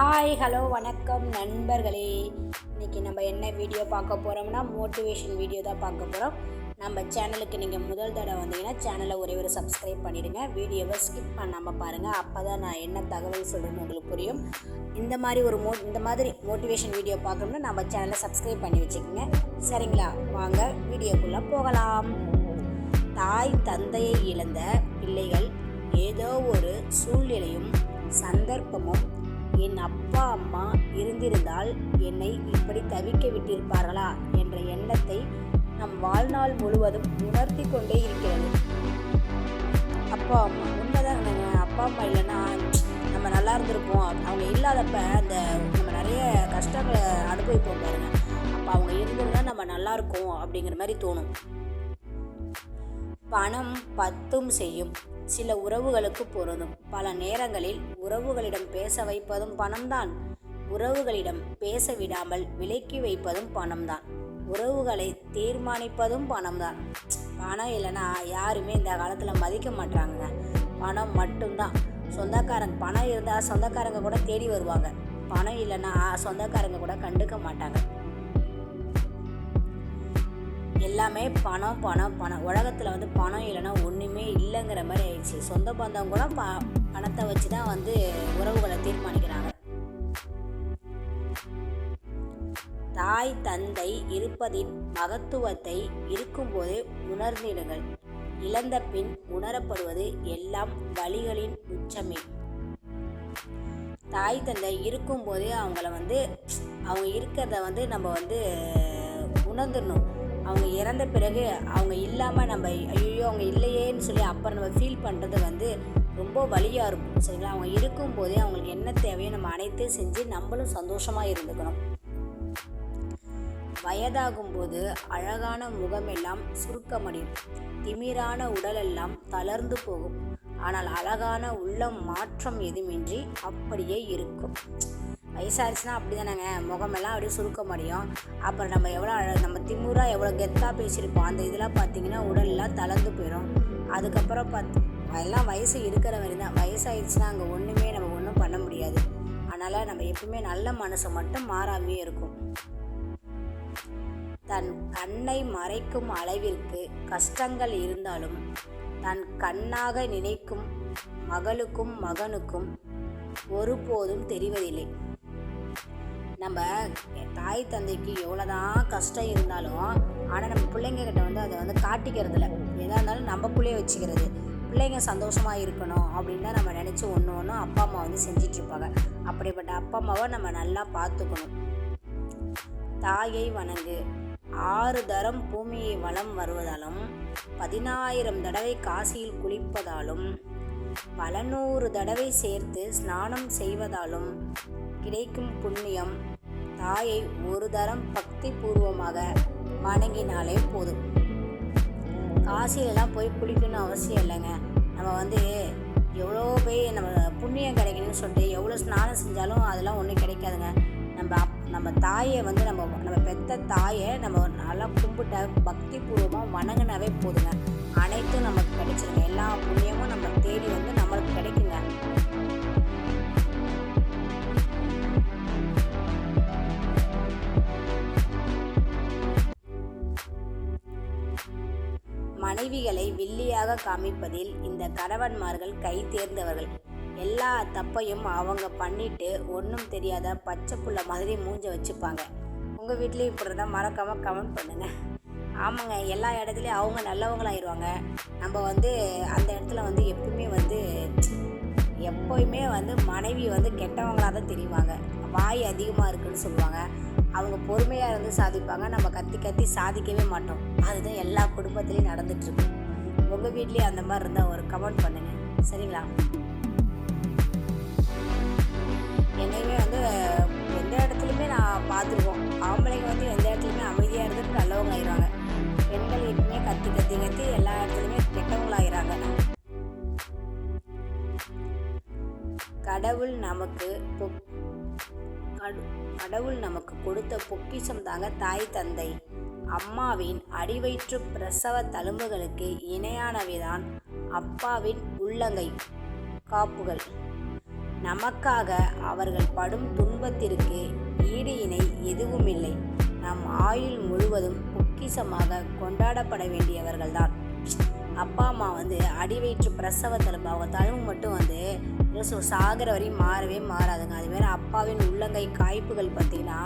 Hi hello வணக்கம் நண்பர்களே. இன்றைக்கி நம்ம என்ன வீடியோ பார்க்க போகிறோம்னா மோட்டிவேஷன் வீடியோ தான் பார்க்க போகிறோம் நம்ம சேனலுக்கு நீங்கள் முதல் தடவை வந்தீங்கன்னா சேனலை ஒரே ஒரு சப்ஸ்கிரைப் பண்ணிடுங்க. வீடியோவை ஸ்கிப் பண்ணாமல் பாருங்கள் அப்போ தான் நான் என்ன தகவல் சொல்கிறேன்னு உங்களுக்கு புரியும். இந்த மாதிரி ஒரு மோ இந்த மாதிரி மோட்டிவேஷன் வீடியோ பார்க்கணும்னா நம்ம சேனலை சப்ஸ்கிரைப் பண்ணி வச்சுக்கோங்க. சரிங்களா? வாங்க வீடியோக்குள்ளே போகலாம். தாய் தந்தையை இழந்த பிள்ளைகள் ஏதோ ஒரு சூழ்நிலையும் சந்தர்ப்பமும் என் அப்பா அம்மா இருந்திருந்தால் என்னை இப்படி தவிக்க விட்டிருப்பார்களா என்ற எண்ணத்தை நம் வாழ்நாள் முழுவதும் உணர்த்தி கொண்டே இருக்கிறது. அப்பா அம்மா உண்மைதான். அப்பா அம்மா இல்லைன்னா நம்ம நல்லா இருந்திருப்போம். அவங்க இல்லாதப்ப அந்த நம்ம நிறைய கஷ்டங்களை அனுபவிப்போம் பாருங்க. அப்போ அவங்க இருந்திருந்தா நம்ம நல்லா இருக்கோம் அப்படிங்கிற மாதிரி தோணும். பணம் பத்தும் செய்யும். சில உறவுகளுக்கு பொருந்தும். பல நேரங்களில் உறவுகளிடம் பேச வைப்பதும் பணம்தான். உறவுகளிடம் பேச விடாமல் விலக்கி வைப்பதும் பணம்தான். உறவுகளை தீர்மானிப்பதும் பணம்தான். பணம் இல்லைன்னா யாருமே இந்த காலத்தில் மதிக்க மாட்டாங்க பணம் மட்டும்தான். சொந்தக்காரங்க பணம் இருந்தால் சொந்தக்காரங்க கூட தேடி வருவாங்க. பணம் இல்லைன்னா சொந்தக்காரங்க கூட கண்டுக்க மாட்டாங்க. எல்லாமே பணம் பணம் பணம். உலகத்தில் வந்து பணம் இல்லைன்னா ஒன்றுமே இல்லைங்கிற மாதிரி ஆயிடுச்சு. சொந்த பந்தம் கூட ப பணத்தை வச்சு தான் வந்து உறவுகளை தீர்மானிக்கிறாங்க. தாய் தந்தை இருப்பதின் மகத்துவத்தை இருக்கும்போது உணர்ந்திடுங்கள். இழந்த பின் உணரப்படுவது எல்லாம் வழிகளின் உச்சமே. தாய் தந்தை இருக்கும்போதே அவங்கள வந்து அவங்க இருக்கிறத வந்து நம்ம வந்து உணர்ந்துடணும். அவங்க இறந்த பிறகு அவங்க இல்லாமல் நம்ம ஐயோ அவங்க இல்லையேன்னு சொல்லி அப்புறம் நம்ம ஃபீல் பண்ணுறது வந்து ரொம்ப வழியாக இருக்கும். சரிங்களா? அவங்க இருக்கும்போதே அவங்களுக்கு என்ன தேவையோ நம்ம அனைத்தையும் செஞ்சு நம்மளும் சந்தோஷமாக இருந்துக்கணும். வயதாகும்போது அழகான முகமெல்லாம் சுருக்கமடையும். திமிரான உடலெல்லாம் தளர்ந்து போகும். ஆனால் அழகான உள்ளம் மாற்றம் எதுமின்றி அப்படியே இருக்கும். வயசாகிடுச்சுன்னா அப்படி தானேங்க முகமெல்லாம் அப்படியே சுருக்க முடியும். அப்புறம் நம்ம எவ்வளோ நம்ம திமுறாக எவ்வளோ கெத்தாக பேசியிருப்போம். அந்த இதெல்லாம் பார்த்தீங்கன்னா உடல்லாம் தளர்ந்து போயிடும். அதுக்கப்புறம் பார்த்து எல்லாம் வயசு இருக்கிற வரை தான். வயசாகிடுச்சுன்னா அங்கே ஒன்றுமே நம்ம ஒன்றும் பண்ண முடியாது. அதனால் நம்ம எப்பவுமே நல்ல மனசை மட்டும் மாறாமே இருக்கும். தன் கண்ணை மறைக்கும் அளவிற்கு கஷ்டங்கள் இருந்தாலும் தன் கண்ணாக நினைக்கும் மகளுக்கும் மகனுக்கும் ஒருபோதும் தெரிவதில்லை. நம்ம தாய் தந்தைக்கு எவ்வளோதான் கஷ்டம் இருந்தாலும் ஆனால் நம்ம பிள்ளைங்கக்கிட்ட வந்து அதை வந்து காட்டிக்கிறது இல்லை எதாக இருந்தாலும் நம்மக்குள்ளேயே வச்சுக்கிறது. பிள்ளைங்க சந்தோஷமாக இருக்கணும் அப்படின்னு தான் நம்ம நினச்சி ஒன்று ஒன்றும் அப்பா அம்மா வந்து செஞ்சிட்ருப்பாங்க அப்படிப்பட்ட அப்பா அம்மாவை நம்ம நல்லா பார்த்துக்கணும். தாயை வணங்கு. ஆறு தரம் பூமியை வளம் வருவதாலும் பதினாயிரம் தடவை காசியில் குளிப்பதாலும் பல நூறு தடவை சேர்த்து ஸ்நானம் செய்வதாலும் கிடைக்கும் புண்ணியம். தாயை ஒரு தரம் பக்தி பூர்வமாக வணங்கினாலே போதும். காசிலெலாம் போய் குளிக்கணும்னு அவசியம் இல்லைங்க. நம்ம வந்து எவ்வளோ போய் நம்ம புண்ணியம் கிடைக்கணும்னு சொல்லிட்டு எவ்வளோ ஸ்நானம் செஞ்சாலும் அதெல்லாம் ஒன்றும் கிடைக்காதுங்க. நம்ம அப் நம்ம தாயை வந்து நம்ம நம்ம பெத்த தாயை நம்ம நல்லா கும்பிட்ட பக்தி பூர்வமாக வணங்கினாவே போதுங்க. அனைத்தும் நமக்கு கிடைச்சிருங்க. எல்லா புண்ணியமும் நம்ம தேடி வந்து மனைவிகளை வில்லியாக காமிப்பதில் இந்த கணவன்மார்கள் கை தேர்ந்தவர்கள். எல்லா தப்பையும் அவங்க பண்ணிட்டு ஒன்றும் தெரியாத பச்சை புள்ள மாதிரி மூஞ்ச வச்சுப்பாங்க. உங்கள் வீட்லேயும் இப்படி இருந்தால் மறக்காமல் கமெண்ட் பண்ணுங்கள் ஆமாங்க எல்லா இடத்துலையும் அவங்க நல்லவங்களாயிருவாங்க. நம்ம வந்து அந்த இடத்துல வந்து எப்பவுமே வந்து எப்போயுமே வந்து மனைவி வந்து கெட்டவங்களாக தான் தெரிவாங்க. வாய் அதிகமாக இருக்குன்னு சொல்லுவாங்க. அவங்க பொறுமையாக இருந்து சாதிப்பாங்க. நம்ம கத்தி கத்தி சாதிக்கவே மாட்டோம். அதுதான் எல்லா குடும்பத்துலேயும் நடந்துட்டுருக்கு. உங்கள் வீட்லேயும் அந்த மாதிரி இருந்தால் ஒரு கமெண்ட் பண்ணுங்கள் சரிங்களா? என்னையுமே வந்து எந்த இடத்துலையுமே நான் பார்த்துருக்கோம். ஆம்பளைங்க வந்து எந்த இடத்துலையுமே அமைதியாக இருந்துட்டு நல்லவங்க ஆயிடுவாங்க. பெண்கள் எப்பவுமே கத்தி கத்தி கத்தி எல்லா இடத்துலையுமே கடவுள் நமக்கு கடவுள் நமக்கு கொடுத்த பொக்கிஷம் தாங்க தாய் தந்தை. அம்மாவின் அடிவயிற்று பிரசவ தழும்புகளுக்கு இணையானவைதான் அப்பாவின் உள்ளங்கை காப்புகள். நமக்காக அவர்கள் படும் துன்பத்திற்கு ஈடு இணை எதுவும் இல்லை நம் ஆயுள் முழுவதும் பொக்கிஷமாக கொண்டாடப்பட வேண்டியவர்கள்தான். அப்பா அம்மா வந்து அடி வயிற்று பிரசவத்தில் அவங்க தழுவு மட்டும் வந்து ஸோ சாகிற வரையும் மாறவே மாறாதுங்க. அதுமாரி அப்பாவின் உள்ளங்கை காய்ப்புகள் பார்த்தீங்கன்னா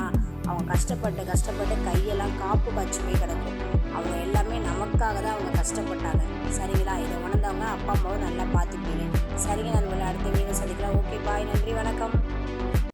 அவங்க கஷ்டப்பட்டு கஷ்டப்பட்டு கையெல்லாம் காப்பு காய்ச்சுமே கிடக்கும். அவங்க எல்லாமே நமக்காக தான் அவங்க கஷ்டப்பட்டாங்க. சரிங்களா? இதை உணர்ந்தவங்க அப்பா அம்மாவை நல்லா பார்த்துப்பீங்க. சரிங்க நண்பர்கள் அடுத்த வீடியோ சந்திக்கலாம். ஓகே பாய் நன்றி வணக்கம்.